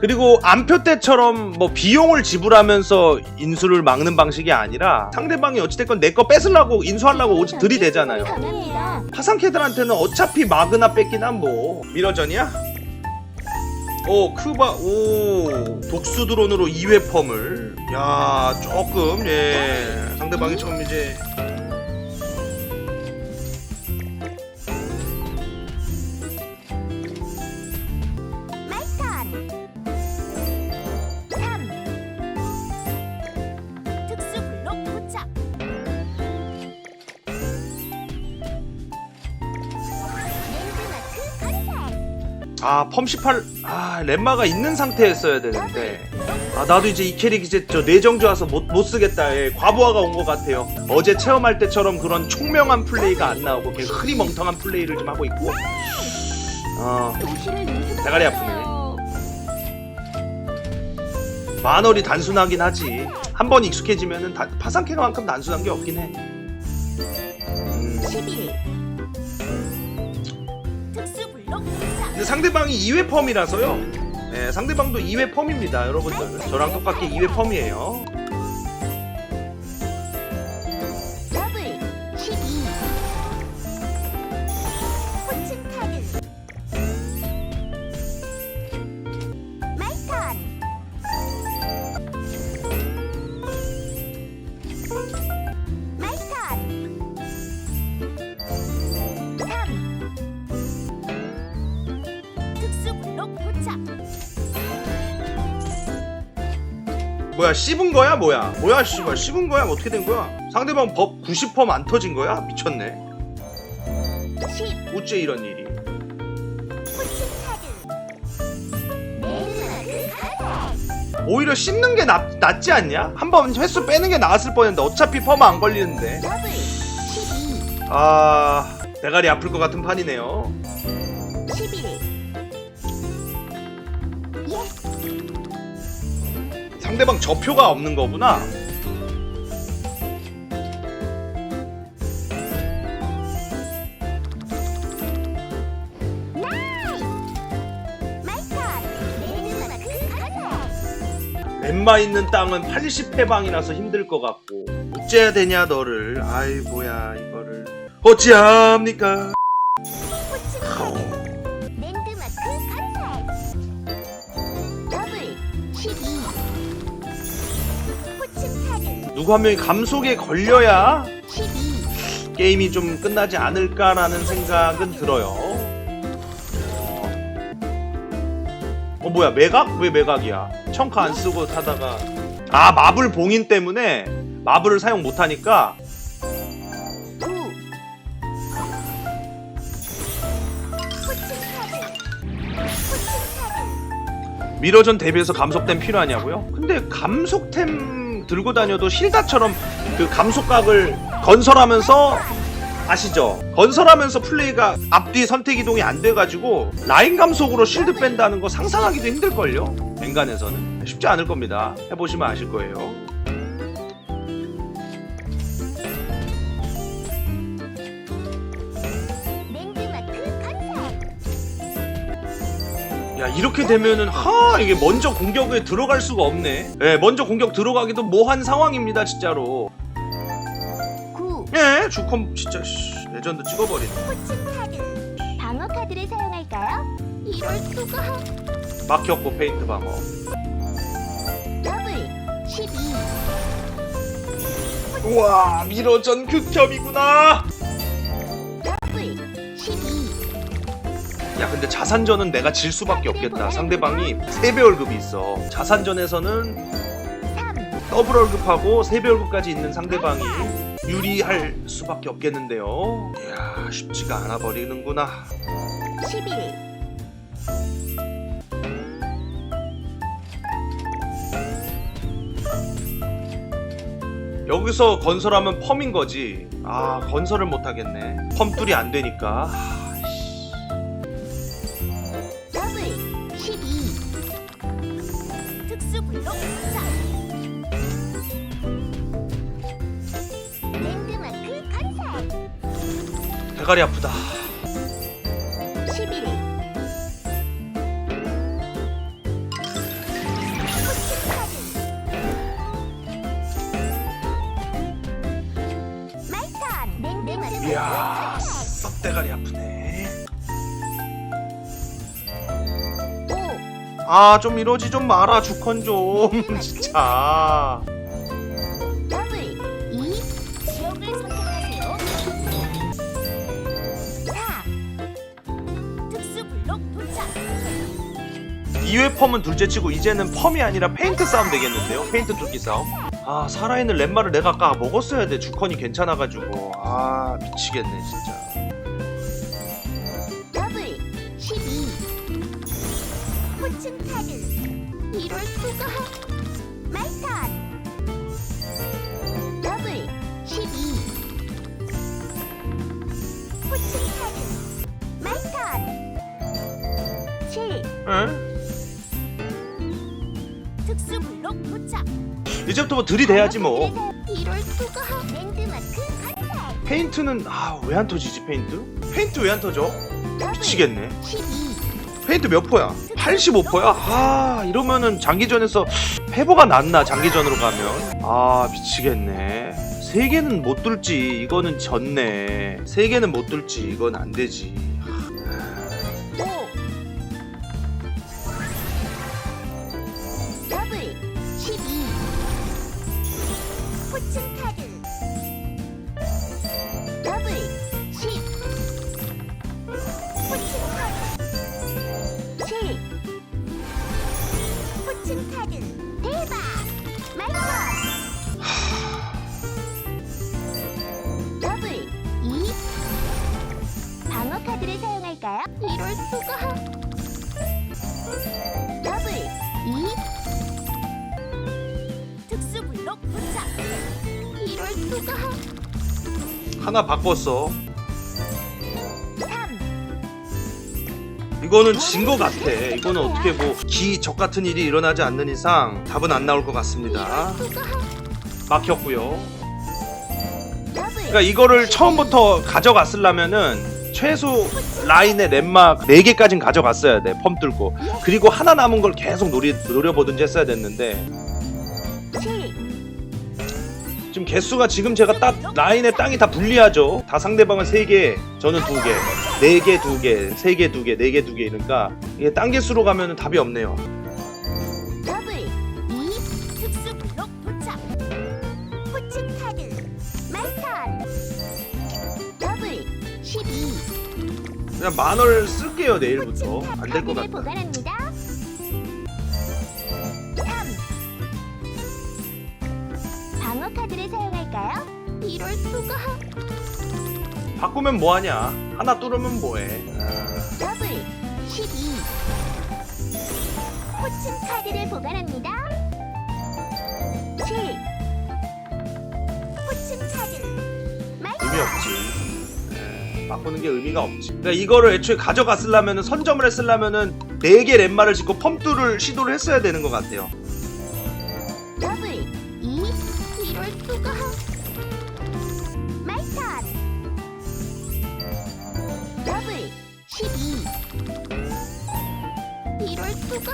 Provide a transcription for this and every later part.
그리고 안표 때처럼 뭐 비용을 지불하면서 인수를 막는 방식이 아니라 상대방이 어찌됐건 내 거 뺏으려고 인수하려고 오지 들이대잖아요. 파상캐들한테는 어차피 마그나 뺏기나 뭐 미러전이야? 오 크바 오 독수 드론으로 2회 펌을 야 조금 예 상대방이 좀 이제 아 펌18 아 렘마가 있는 상태였어야 되는데. 아 나도 이제 이 캐릭 이제 저 내정주 와서 못, 못 쓰겠다. 예, 과부하가 온 것 같아요. 어제 체험할 때처럼 그런 총명한 플레이가 안 나오고 그냥 흐리멍텅한 플레이를 좀 하고 있고. 어 대가리 아프네. 만월이 단순하긴 하지. 한 번 익숙해지면은 다- 파상캐만큼 단순한 게 없긴 해. 음, 근데 상대방이 2회 펌이라서요. 네, 상대방도 2회 펌입니다 여러분들. 저랑 똑같게 2회 펌이에요 뭐야 씹은 거야? 뭐야? 뭐야 씨발. 씹은 거야? 어떻게 된 거야? 상대방 법 90펌 안 터진 거야? 미쳤네. 10 어째 이런 일이? 오히려 씹는 게 낫, 낫지 않냐? 한 번 횟수 빼는 게 나았을 뻔했는데 어차피 펌 안 걸리는데. 더블 12아 대가리 아플 것 같은 판이네요 상대방 저표가 없는 거구나. 렘마 있는 땅은 80회방이라서 힘들 것 같고. 어째야 되냐 너를? 아이 뭐야 이거를. 어찌합니까 누구 한 명이 감속에 걸려야 12 게임이 좀 끝나지 않을까라는 생각은 들어요 어 뭐야 매각? 왜 매각이야 청카 안 쓰고 타다가 아 마블 봉인 때문에 마블을 사용 못하니까 9 포춘 카드 포춘 카드 미러전 대비해서 감속템 필요하냐고요? 근데 감속템 들고 다녀도 실다처럼 그 감속각을 건설하면서 아시죠? 건설하면서 플레이가 앞뒤 선택 이동이 안 돼가지고 라인 감속으로 실드 뺀다는 거 상상하기도 힘들걸요? 엔간에서는 쉽지 않을 겁니다. 해보시면 아실 거예요. 야 이렇게 되면은 하 이게 먼저 공격에 들어갈 수가 없네. 예, 먼저 공격 들어가기도 뭐한 상황입니다 진짜로. 9 예, 주컴 진짜 씨, 레전드 찍어버리네. 포춘 카드 방어 카드를 사용할까요? 이럴 수가 막혔고 페인트 방어. 더블 12 우와 미러전 극혐이구나. 야 근데 자산전은 내가 질 수밖에 없겠다. 상대방이 3배 월급이 있어. 자산전에서는 3 더블 월급하고 3배 월급까지 있는 상대방이 유리할 수밖에 없겠는데요. 이야 쉽지가 않아 버리는구나. 11 여기서 건설하면 펌인 거지. 아 건설을 못 하겠네. 펌 뚫이 안 되니까. 더 랜드마크 건설 대가리 아프다. 이야 썩대가리야 아 좀 이러지 좀 마라 주컨 좀. 진짜. 지역을 선택하세요. 특수 블록 도착. 2회 펌은 둘째 치고 이제는 펌이 아니라 페인트 싸움 되겠는데요? 페인트 뚫기 싸움? 아 살아있는 렛마를 내가 아까 먹었어야 돼. 주컨이 괜찮아가지고. 아 미치겠네 진짜 이럴 수가 말탄 더블 12 포춘 카드 말탄 7 에? 특수 블록 도착. 이제부터 뭐 들이대야지 뭐. 이럴 수가 랜드마크 페인트는 아 왜 안 터지지 페인트? 페인트 왜 안 터져? 더블 미치겠네. 12 페인트 몇 포야? 85포야? 아 이러면은 장기전에서 패보가 낫나 장기전으로 가면? 아 미치겠네. 세 개는 못 뚫지. 이거는 졌네. 세 개는 못 뚫지. 이건 안 되지. 5 더블 12 포춘 카드 카드를 사용할까요? 이럴 수가. 더블 2 특수 블록 도착. 이럴 수가. 하나 바꿨어. 3 이거는 진 거 같아. 이거는 어떻게 뭐 기적 같은 일이 일어나지 않는 이상 답은 안 나올 것 같습니다. 이럴 수가. 막혔고요. 더블 그러니까 이거를 처음부터 가져갔으려면은 최소 라인에 렛막 4개까진 가져갔어야 돼 펌 뚫고. 그리고 하나 남은 걸 계속 노리, 노려보든지 했어야 됐는데. 7 지금 개수가 지금 제가 딱 라인에 땅이 다 불리하죠. 다 상대방은 3개 저는 2개 4개 2개 3개 2개 4개 2개 이러니까 이게 땅 개수로 가면 답이 없네요 그냥 만원 쓸게요 내일부터. 안 될것 카드를 같다. 보관합니다. 3 방어 카드를 사용할까요? 이럴 수가. 바꾸면 뭐하냐? 하나 뚫으면 뭐해? 아, 더블 12 포춘 카드를 보관합니다. 7 포춘 카드. 의미 없지. 에, 바꾸는 게 의미가 없지. 그러니까 이거를 애초에 가져갔으려면 선점을 했으려면은 4개 렛마를 짓고 펌뚫을 시도를 했어야 되는 것 같아요. 더블 2 이럴 수가 말탄 더블 12 이럴 수가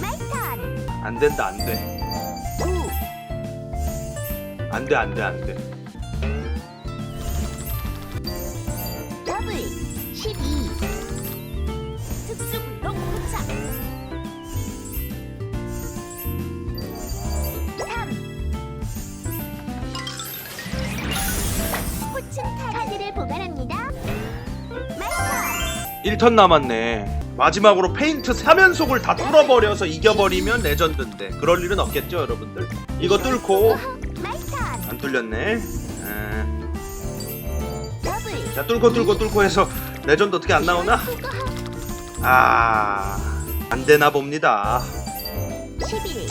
말탄 안 된다 안돼. 9 안돼 안 돼 안 돼 1턴 남았네. 마지막으로 페인트 3연속을 다 뚫어버려서 이겨버리면 레전드인데 그럴 일은 없겠죠 여러분들? 이거 뚫고. 안 뚫렸네. 자 뚫고 뚫고 뚫고 해서 레전드 어떻게 안 나오나? 아... 안 되나 봅니다. 11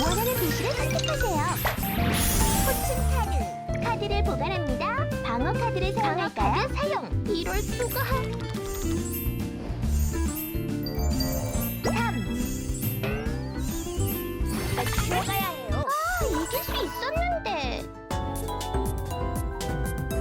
원하는 도시를 선택하세요. 포춘 카드 카드를 보관합니다 방어 카드를 사용할까요? 사용. 이럴 수가. 3 들어가야 해요 아 이길 수 있었는데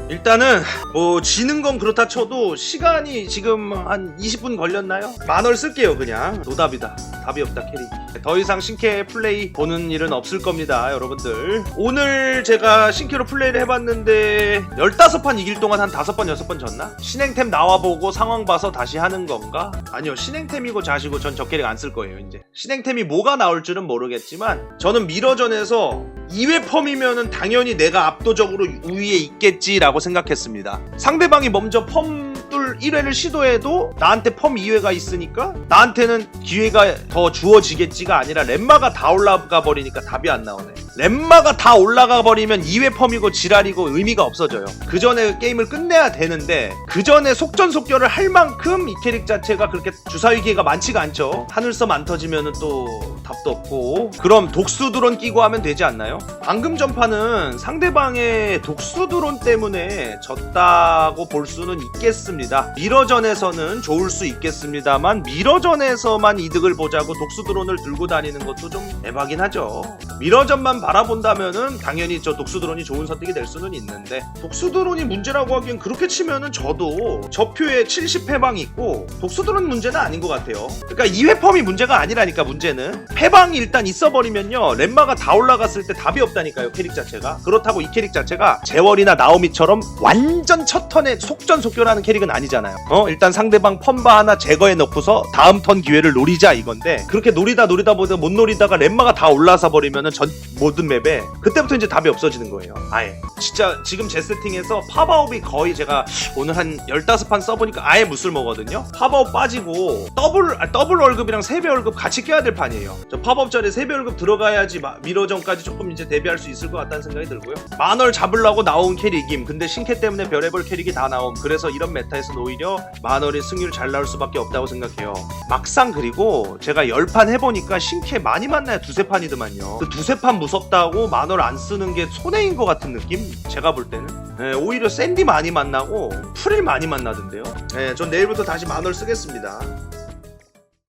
일단은 뭐 지는 건 그렇다 쳐도 시간이 지금 한 20분 걸렸나요? 만월 쓸게요 그냥 노답이다 답이 없다 캐리 더 이상 신캐 플레이 보는 일은 없을 겁니다 여러분들 오늘 제가 신캐로 플레이를 해봤는데 15판 이길 동안 한 5번 6번 졌나? 신행템 나와보고 상황 봐서 다시 하는 건가? 아니요 신행템이고 자시고 전저 캐릭 안 쓸 거예요 이제 신행템이 뭐가 나올 줄은 모르겠지만 저는 미러전에서 2회 펌이면은 당연히 내가 압도적으로 우위에 있겠지라고 생각했습니다. 상대방이 먼저 펌뚫 1회를 시도해도 나한테 펌 2회가 있으니까 나한테는 기회가 더 주어지겠지가 아니라 렘마가 다 올라가 버리니까 답이 안 나오네. 렘마가 다 올라가 버리면 2회 펌이고 지랄이고 의미가 없어져요. 그 전에 게임을 끝내야 되는데 그 전에 속전속결을 할 만큼 이 캐릭 자체가 그렇게 주사위 기회가 많지가 않죠. 하늘섬 안 터지면은 또 답도 없고 그럼 독수 드론 끼고 하면 되지 않나요? 방금 전파는 상대방의 독수 드론 때문에 졌다고 볼 수는 있겠습니다. 미러전에서는 좋을 수 있겠습니다만 미러전에서만 이득을 보자고 독수 드론을 들고 다니는 것도 좀 에바긴 하죠. 미러전만 바라본다면은 당연히 저 독수 드론이 좋은 선택이 될 수는 있는데 독수 드론이 문제라고 하기엔 그렇게 치면은 저도 저표에 70패방 있고 독수 드론 문제는 아닌 것 같아요. 그러니까 2회 펌이 문제가 아니라니까 문제는 패방이 일단 있어버리면요 렘마가 다 올라갔을 때 답이 없다니까요 캐릭 자체가 그렇다고 이 캐릭 자체가 재월이나 나오미처럼 완전 첫 턴에 속전속결하는 캐릭은 아니잖아요. 어 일단 상대방 펌바 하나 제거해 놓고서 다음 턴 기회를 노리자 이건데 그렇게 노리다 노리다 보다 못 노리다가 렘마가 다 올라서 버리면은 전 모든 맵에 그때부터 이제 답이 없어지는 거예요. 아예 진짜 지금 제 세팅에서 팝아웃이 거의 제가 오늘 한 15판 써보니까 아예 무술 먹거든요. 팝아웃 빠지고 더블 아, 더블 월급이랑 세배 월급 같이 껴야 될 판이에요. 저 팝업 전에 세배 월급 들어가야지 마- 미러전까지 조금 이제 대비할 수 있을 것 같다는 생각이 들고요. 만월 잡으려고 나온 캐릭임. 근데 신캐 때문에 별의별 캐릭이 다 나옴. 그래서 이런 메타에서는 오히려 만월이 승률 잘 나올 수밖에 없다고 생각해요. 막상 그리고 제가 10판 해보니까 신캐 많이 만나요. 두세 판이더만요. 그 두세 판 무섭다고 만월 안 쓰는 게 손해인 것 같은 느낌? 제가 볼 때는. 네, 오히려 샌디 많이 만나고 프릴 많이 만나던데요. 네, 전 내일부터 다시 만월 쓰겠습니다.